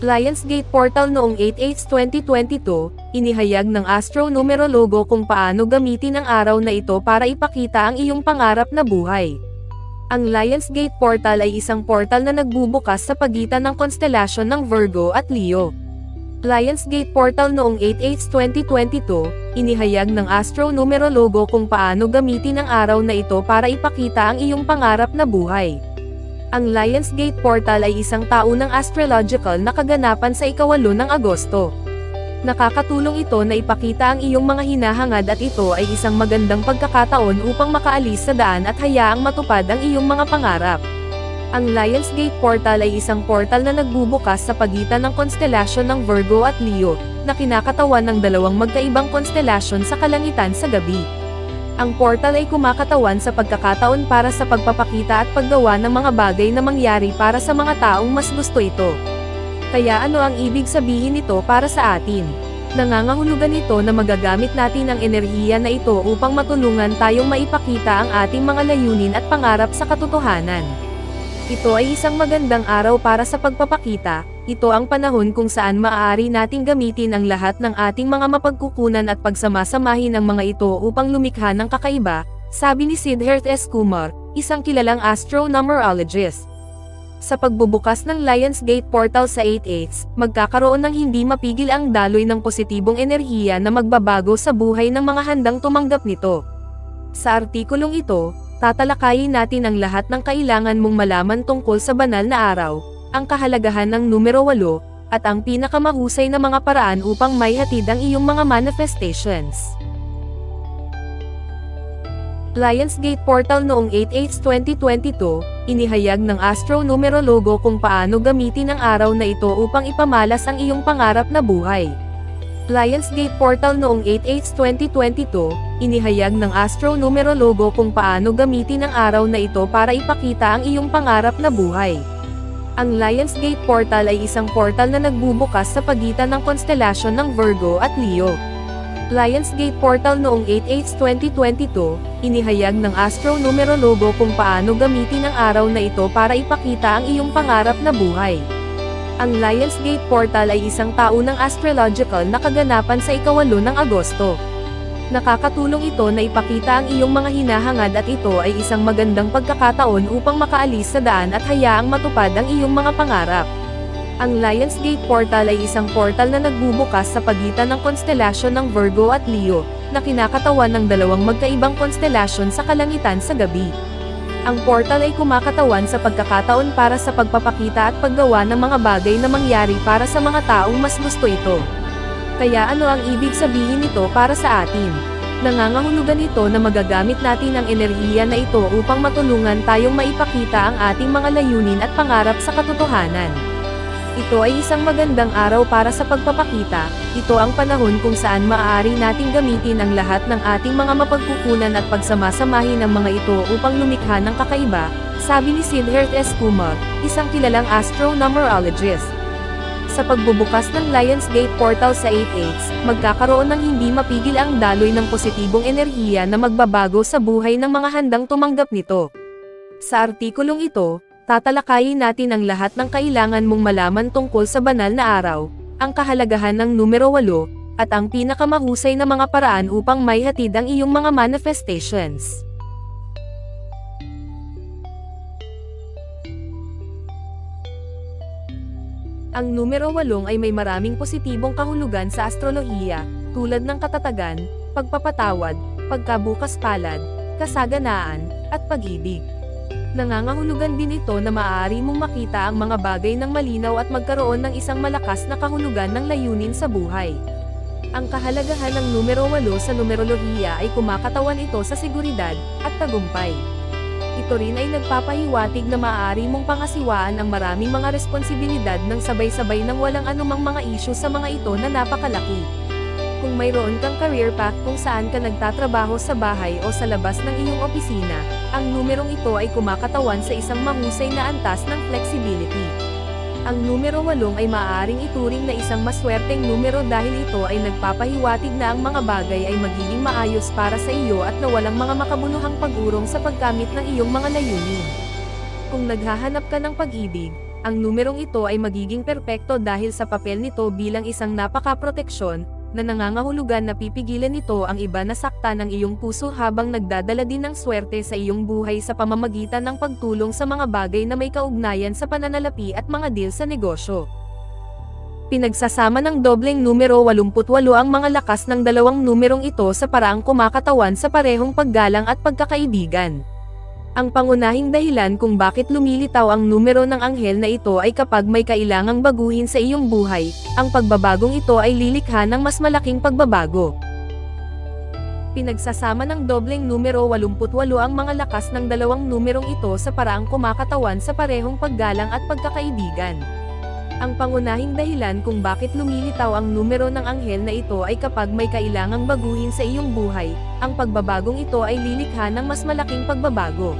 Lionsgate Portal noong 8-8-2022, inihayag ng astronumerologo kung paano gamitin ang araw na ito para ipakita ang iyong pangarap na buhay. Ang Lionsgate Portal ay isang portal na nagbubukas sa pagitan ng konstelasyon ng Virgo at Leo. Lionsgate Portal noong 8-8-2022, inihayag ng astronumerologo kung paano gamitin ang araw na ito para ipakita ang iyong pangarap na buhay. Ang Lionsgate Portal ay isang taunang astrological na kaganapan sa ikawalo ng Agosto. Nakakatulong ito na ipakita ang iyong mga hinahangad at ito ay isang magandang pagkakataon upang makaalis sa daan at hayaang matupad ang iyong mga pangarap. Ang Lionsgate Portal ay isang portal na nagbubukas sa pagitan ng konstelasyon ng Virgo at Leo, na kinakatawan ng dalawang magkaibang konstelasyon sa kalangitan sa gabi. Ang portal ay kumakatawan sa pagkakataon para sa pagpapakita at paggawa ng mga bagay na mangyari para sa mga taong mas gusto ito. Kaya ano ang ibig sabihin nito para sa atin? Nangangahulugan ito na magagamit natin ang enerhiya na ito upang matulungan tayong maipakita ang ating mga layunin at pangarap sa katotohanan. Ito ay isang magandang araw para sa pagpapakita, ito ang panahon kung saan maaari nating gamitin ang lahat ng ating mga mapagkukunan at pagsamasamahin ang mga ito upang lumikha ng kakaiba, sabi ni Siddharth S. Kumar, isang kilalang astronumerologist. Sa pagbubukas ng Lionsgate Portal sa 8-8, magkakaroon ng hindi mapigil ang daloy ng positibong enerhiya na magbabago sa buhay ng mga handang tumanggap nito. Sa artikulong ito, tatalakayin natin ang lahat ng kailangan mong malaman tungkol sa banal na araw, ang kahalagahan ng numero 8, at ang pinakamahusay na mga paraan upang maihatid ang iyong mga manifestations. Lionsgate Portal noong 8-8-2022, inihayag ng astronumerologo kung paano gamitin ang araw na ito upang ipamalas ang iyong pangarap na buhay. Lionsgate Portal noong 8-8-2022, inihayag ng astronumerologo kung paano gamitin ang araw na ito para ipakita ang iyong pangarap na buhay. Ang Lionsgate Portal ay isang portal na nagbubukas sa pagitan ng konstelasyon ng Virgo at Leo. Lionsgate Portal noong 8-8-2022, inihayag ng astronumerologo kung paano gamitin ang araw na ito para ipakita ang iyong pangarap na buhay. Ang Lionsgate Portal ay isang taunang astrological na kaganapan sa ikawalo ng Agosto. Nakakatulong ito na ipakita ang iyong mga hinahangad at ito ay isang magandang pagkakataon upang makaalis sa daan at hayaang matupad ang iyong mga pangarap. Ang Lionsgate Portal ay isang portal na nagbubukas sa pagitan ng konstelasyon ng Virgo at Leo, na kinakatawan ng dalawang magkaibang konstelasyon sa kalangitan sa gabi. Ang portal ay kumakatawan sa pagkakataon para sa pagpapakita at paggawa ng mga bagay na mangyari para sa mga taong mas gusto ito. Kaya ano ang ibig sabihin nito para sa atin? Nangangahulugan ito na magagamit natin ang enerhiya na ito upang matulungan tayong maipakita ang ating mga layunin at pangarap sa katotohanan. Ito ay isang magandang araw para sa pagpapakita, ito ang panahon kung saan maaari nating gamitin ang lahat ng ating mga mapagkukunan at pagsamasamahin ang mga ito upang lumikha ng kakaiba, sabi ni Siddharth S. Kumar, isang kilalang astronumerologist. Sa pagbubukas ng Lionsgate Portal sa 8-8, magkakaroon ng hindi mapigil ang daloy ng positibong enerhiya na magbabago sa buhay ng mga handang tumanggap nito. Sa artikulong ito, tatalakayin natin ang lahat ng kailangan mong malaman tungkol sa banal na araw, ang kahalagahan ng numero 8, at ang pinakamahusay na mga paraan upang maihatid ang iyong mga manifestations. Ang numero 8 ay may maraming positibong kahulugan sa astrolohiya, tulad ng katatagan, pagpapatawad, pagkabukas palad, kasaganaan, at pag-ibig. Nangangahulugan din ito na maaari mong makita ang mga bagay ng malinaw at magkaroon ng isang malakas na kahulugan ng layunin sa buhay. Ang kahalagahan ng numero 8 sa numerolohiya ay kumakatawan ito sa seguridad at tagumpay. Ito rin ay nagpapahiwatig na maaari mong pangasiwaan ang maraming mga responsibilidad ng sabay-sabay ng walang anumang mga isyu sa mga ito na napakalaki. Kung mayroon kang career path kung saan ka nagtatrabaho sa bahay o sa labas ng iyong opisina, ang numerong ito ay kumakatawan sa isang mahusay na antas ng flexibility. Ang numero 8 ay maaaring ituring na isang maswerteng numero dahil ito ay nagpapahiwatig na ang mga bagay ay magiging maayos para sa iyo at na walang mga makabuluhang pag-urong sa pagkamit ng iyong mga layunin. Kung naghahanap ka ng pag-ibig, ang numerong ito ay magiging perpekto dahil sa papel nito bilang isang napaka-proteksyon, na nangangahulugan na pipigilan nito ang iba na sakta ng iyong puso habang nagdadala din ng swerte sa iyong buhay sa pamamagitan ng pagtulong sa mga bagay na may kaugnayan sa pananalapi at mga deal sa negosyo. Pinagsasama ng dobleng numero 88 ang mga lakas ng dalawang numerong ito sa paraang kumakatawan sa parehong paggalang at pagkakaibigan. Ang pangunahing dahilan kung bakit lumilitaw ang numero ng anghel na ito ay kapag may kailangang baguhin sa iyong buhay, ang pagbabagong ito ay lilikha ng mas malaking pagbabago. Pinagsasama ng dobleng numero 88 ang mga lakas ng dalawang numerong ito sa paraang kumakatawan sa parehong paggalang at pagkakaibigan. Ang pangunahing dahilan kung bakit lumilitaw ang numero ng anghel na ito ay kapag may kailangang baguhin sa iyong buhay, ang pagbabagong ito ay lilikha ng mas malaking pagbabago.